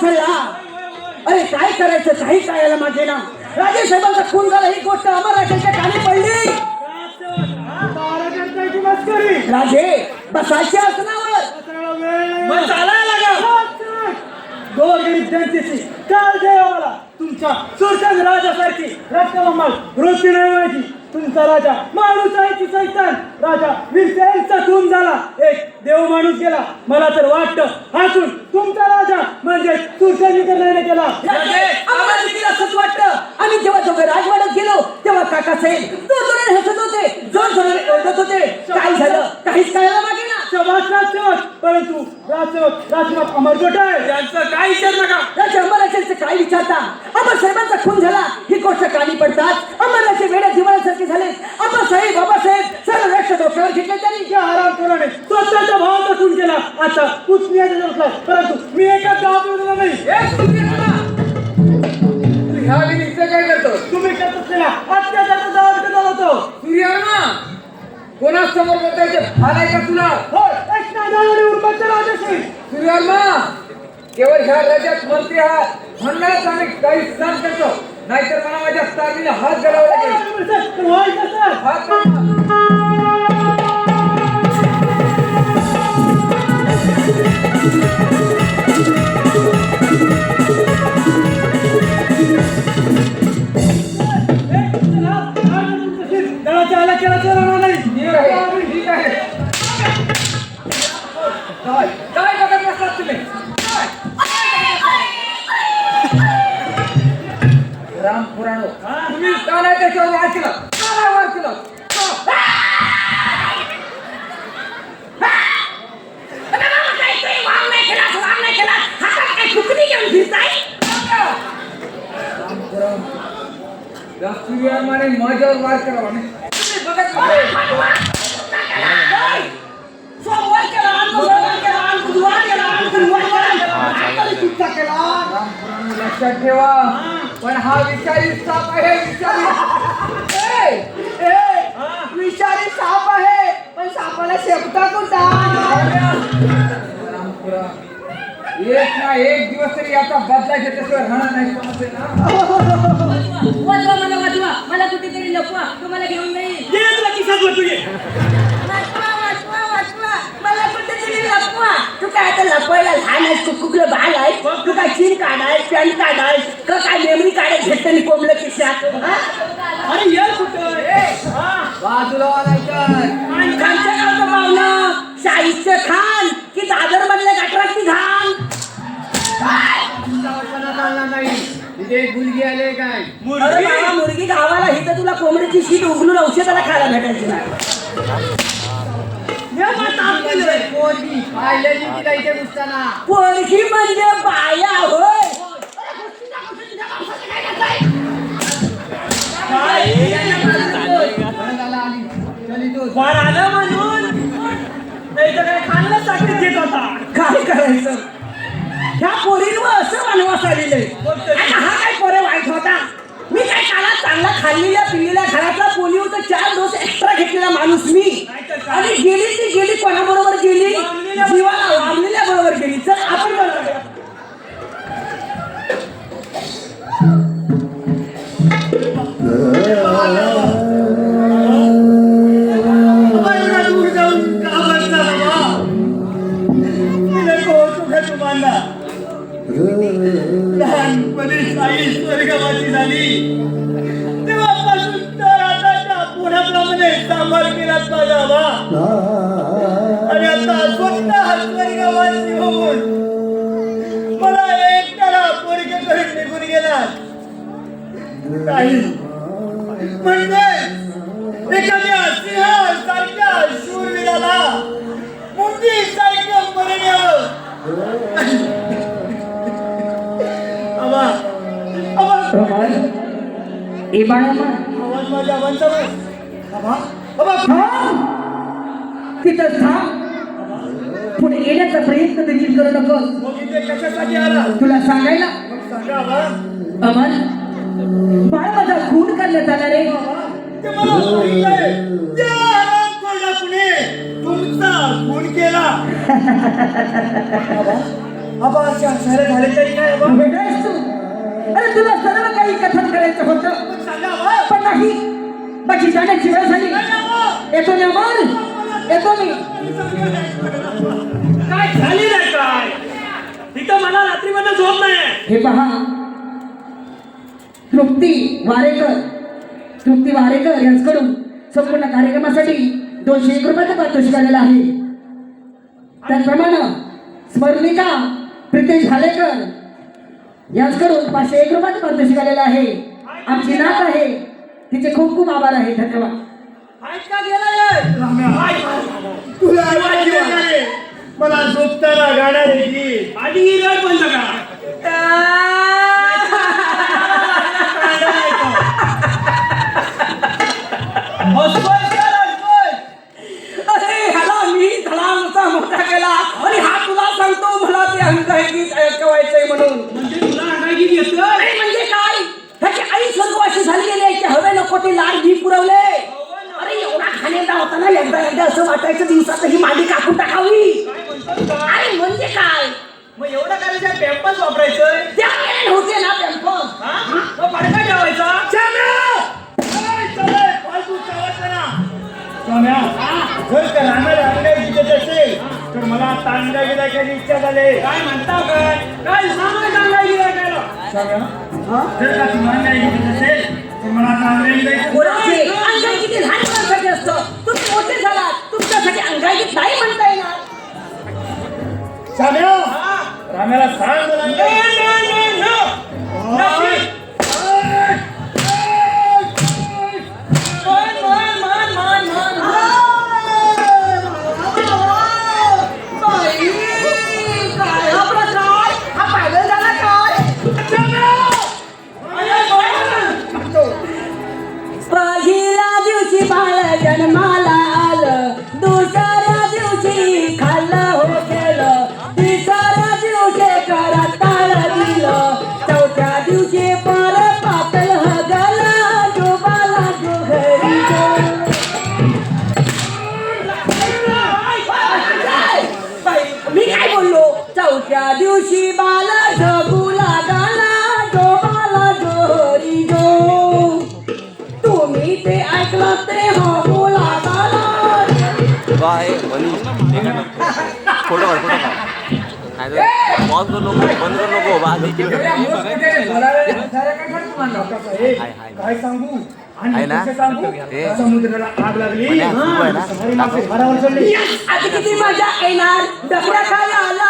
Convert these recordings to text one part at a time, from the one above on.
कोसळला अरे काय करायचं? काही कळायला माझे ना. राजे साहेबांचा खून झाला ही गोष्ट अमर राजाच्या कानी पडली. राजे बसायचे आसनावर. मग चालायला लागा. गोरगरीब जनतेची. तुमच्या सुरक्षण राजासारखी रक्तममाल वृत्ती नाही व्हायची तुमचा राजा माणूस आहे की सैतान? राजा वीरसेनचा खून झाला. एक देव माणूस गेला. मला तर वाटतं हातून तुमचा राजा म्हणजे केला राजे, आम्हाला देखील असंच वाटतं. आम्ही जेव्हा दोघं राजवाड्यात गेलो तेव्हा काका साहेब दोन जोराने हसत होते. जोर जोराने ओरडत होते. काय झालं? काहीच कळायला मागे ना. सभास राजसेवक परंतु राजसेवक राजसेवक अमरगोट आहे त्यांचं काय विचार नका. राजे अंबराचे काय विचारता? अमर साहेबांचा खून झाला. ही गोष्ट कानी पडतात. अंबराचे वेड्या दिवाळासारखे झाले अप्पा साहेब बाबासाहेब सर्व रक्त डोक्यावर घेतले त्यांनी त्या आरामखोराने स्वतःच्या भावाचा खून केला पुतण्याचा जोडला परंतु मी एका गाव निवडला नाही. ह्या विनीतचं काय करतो? तुम्ही करत असलेला अत्याचाराचा जबाब कसा होतो. सूर्यवर्मा कोणासमोर बोलायचे फालाय का तुला? हो सूर्यवर्मा केवळ ह्या राज्यात मंत्री आहात आम्ही काही सहन करतो नाहीतर मला माझ्या स्थानीला हात घालावा लागेल. व्हाय कसं हात सूर्यवर्माने माझ्यावर वार करावा लक्षात ठेवा. पण हा विषारी साप आहे विषारी. विषारी साप आहे पण सापाला शेपटा कोणता एक ना एक दिवस तरी याचा बदला घेतल्याशिवाय राहणार नाही कुठेतरी लपवा तुम्हाला घेऊन जाईल. ये तुला किसात वर तुझे वाचवा वाचवा वाचवा. मला कुठेतरी लपवा. तू काय आता लपवायला लहान आहेस तू कुठलं बाल आहे तू काय चीन काढाय पॅन काढाय का काय मेमरी काढाय घेतली कोंबलं किशात? अरे ये कुठं? ए, हा. बाजूला गावचं पाहुणं शाहीचं खान की दादर मधल्या गटराची घाण. एक मुलगी आले काय? अरे मुलगी बाबा मुलगी गावाला ही तर तुला कोंबडीची शीट उघडून औषधाला खायला भेटायची केलंय. पोरगी पाहिलेली तिला इथे घुसताना पोरगी म्हणजे बाया होय? परत आला आली चल इथून. फार आलं म्हणून? नाही तर काय खाल्लं साठी घेत होता? काय करायचं? ह्या पोरींवर असं वनवास आलेलं हा काय पोरे वाईट होता? मी काय काला चांगला खाल्लेल्या पिल्लेल्या घरातला पोलिओ तर चार डोस एक्स्ट्रा घेतलेला माणूस मी. आणि गेली ती गेली कोणाबरोबर गेली? जीवाला वामलेल्या बरोबर गेली. तर आपण नाही म्हणजे एखाद्या सिंह सारख्या शूरवीराला मुंगी सारखं मरण यावं आवा ए बाळा आवाज माझ्या आवांचा आवा थांब तिथं थांब. पुढे येण्याचा प्रयत्न देखील करू नको मग इथे कशासाठी तुला सांगायला. सांगा बाळा माझा खून करण्यात आला रे. हरामखोरा कुणी तुमचा खून केला. झाले तरी काय आबा? भेटायस तू अरे तुला सर्व काही कथन करायचं होतं. पण नाही. बाकी जाण्याची वेळ झाली. येतो मी अमर येतो मी. काय झाली नाही काय? तिथं मला रात्रीमध्ये झोप नाही. हे पहा तृप्ती वारेकर तृप्ती वारेकर यांच्याकडून संपूर्ण कार्यक्रमासाठी दोनशे एक रुपयाचा पारितोषिक आलेला आहे. त्याचप्रमाणे स्मरणिका प्रितेश भालेकर यांच्याकडून पाचशे एक रुपयाचं पारितोषिक आलेलं आहे. आमची नात आहे. तिचे खूप खूप आभार आहे. धन्यवाद. मला झोपताना गाणं रे की. आधी ही बंद करा. एकदा असं वाटायचं दिवसात ही मांडी कापून टाकावी? अरे म्हणजे काय? मग एवढं करायचं पॅम्पस वापरायचं? त्या वेळेला होते ना पॅम्पस हा? फडका ठेवायचा? नाही तर मला आता अंगाई गिरायची इच्छा झाली. काय म्हणता काय? काय सांगायचं अंगाई गिरायकाला? जर का अंगाई दिसत असेल तर मला गिरायची मुलांसाठी असतं मोठे झालात तुमच्यासाठी अंगाईगीत नाही म्हणता येणार. चाम्या, राम्याला सांग चौथ्या दिवशी बाला ढगू लागला डोबाला जोरी जो. तुम्ही ते ऐकलं ते हो बोला लागला bye Manish photo photo pause करू नको बंद करू नको काय सांगू? आणि आहे ना? कसं सांगू? ए. समुद्राला आग लागली? आता किती मजा येणार? डबऱ्या खाली आला?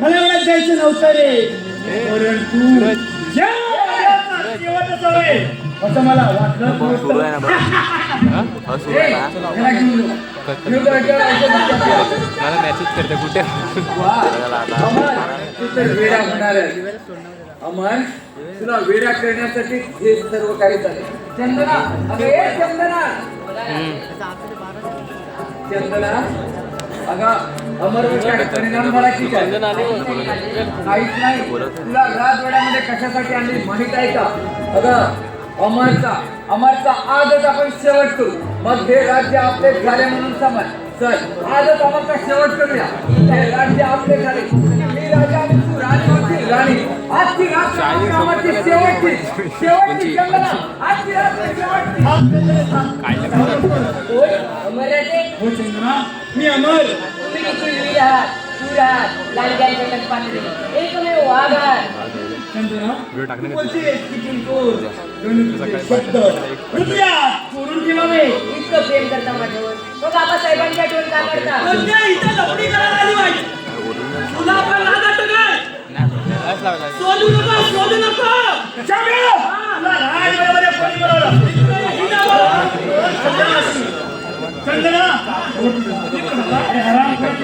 मला. मला जायचं नव्हतं रे. परंतु असं मला वाटलं. सुरू आहे ना बघ. हो? सुरू आहे ना. मला मेसेज करते कुठे? वा. अमर, तू तर वेडा होणार. अमर तुला वेडा करण्यासाठी हे सर्व काही झाले चंदना चंदना! चंदना अगं अमरवर परिणाम काय काहीच नाही. तुला राजवाड्यामध्ये कशासाठी आणली माहीत आहे का? अगं अमरचा अमरचा आजच आपण शेवट करू. मग हे राज्य आपले झाले म्हणून समज. चल आजच अमरचा शेवट करूया. हे राज्य आपले झाले. मी राजा आणि तू राणी राणी. आजची रात्र आपली अमरची शेवटची. शेवटची चंदना आजची रात्र शेवटची. होय अमराचे हो चंद्रा मी अमर. तुम्ही कल्पांतरी एकमेव वाघ तू शब्द हृदयात चोरून ठेवावे. इतकं प्रेम करता माझ्यावर. मग बाबासाहेबांच्या आठवण का करता? म्हणजे इथं लफडी करायला आली पाहिजे. तुला वाटतं काय? शोधू नको, शोधू नको. चंदना.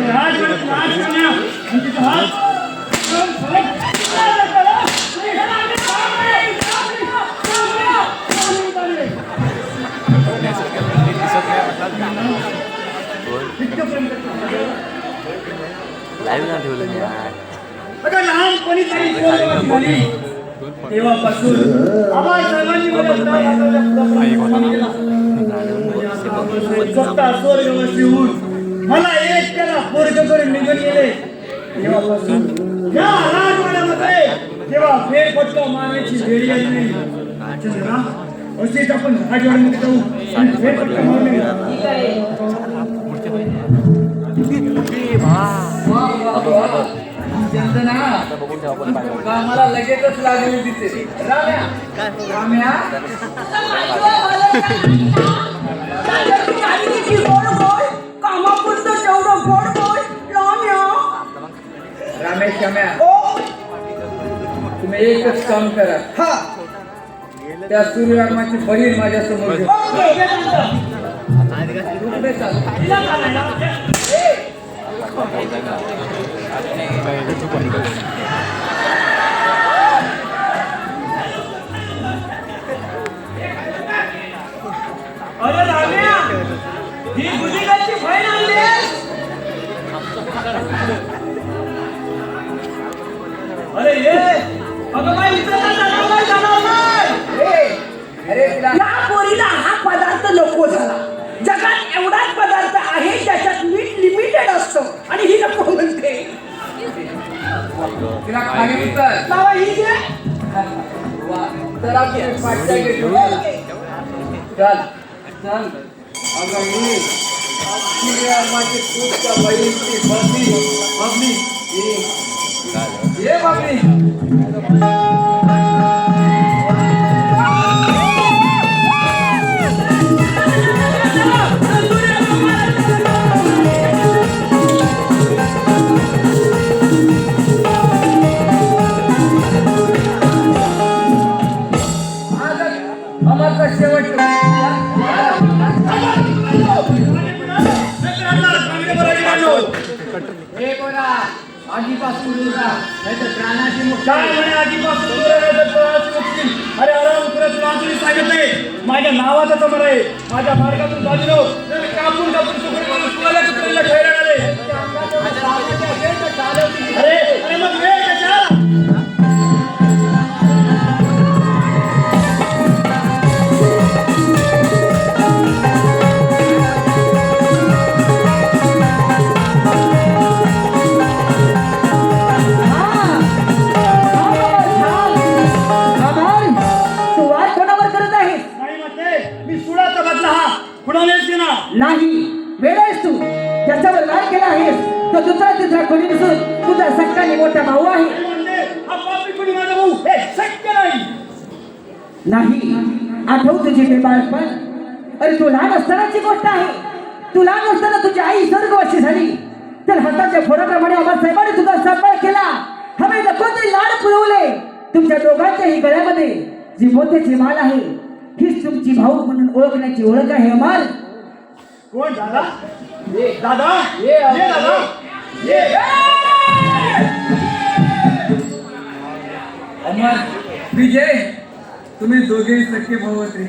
राज आणि हात ना ठेवलं मी. बघा लहानपणी तरी पोरं झाली तेव्हापासून. आम्हा सर्वांनी मला एक त्याला पोरग करून निघून गेले तेव्हापासून. या राजवाड्यामध्ये जेव्हा फेरफटका मारण्याची वेळ आली नाही चंद्रा असेच आपण राजवाड्यामध्ये जाऊ आणि फेरफटका मारणे कामाला लगेचच लागली तिथे. रामेश ओ तुम्ही एकच काम करा. हा. त्या सूर्यवर्माची बहीण माझ्यासमोर घेऊन ओके तू पुढे चाल. अरे राम्या ही गुजिकाची बहीण आणली अरे ये अगं बाई इथं काय जाणार नाही, जाणार नाही. ए, अरे तिला या पोरीला हा पदार्थ नको झाला. जगात एवढाच पदार्थ आहे लिमिटेड असतं. आणि ही नको म्हणते. तिला खाली उतर बाबा ही घे. वा तर आपण पाठच्या घेतो चल चल. अगं ही सूर्यवर्माची पूजच्या बहीणची बबली बबली. ही ये बबली. प्राणाची मुक्ती. काय म्हणे आधीपासून दूर राहायचं, प्राणाची मुक्ती. अरे आराम करत सांगितलंय माझ्या नावाचा समोर आहे. माझ्या मार्गातून बाजूलो तर कापून कापून सुकडी करून तुम्हाला कुत्र्याला ठेवणार आहे ज्याच्यावर लाल केला आहेस तो दुसरा तिसरा कोणी नसून तुझा सक्काने मोठा भाऊ आहे. शक्य नाही नाही आठव तुझी मी बाळपण. अरे तू लहान असतानाची गोष्ट आहे. तू लहान असताना तुझी आई स्वर्गवासी झाली. तर हाताच्या फोडाप्रमाणे आबासाहेबांनी तुझा सांभाळ केला. हवे नको ते लाड पुरवले. तुमच्या दोघांच्याही गळ्यामध्ये जी मोत्याची माल आहे हीच तुमची भाऊ म्हणून ओळखण्याची ओळख आहे अमाल कोण दादा? दादा? ये, ये दादा? ये. अमर विजय तुम्ही दोघेही सख्खे भावत रे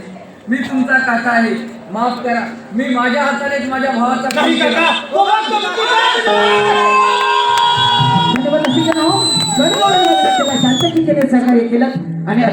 मी तुमचा काका आहे. माफ करा. मी माझ्या हातानेच माझ्या भावाचा केला. काका. हो. शांततेने सहकार्य केलं आणि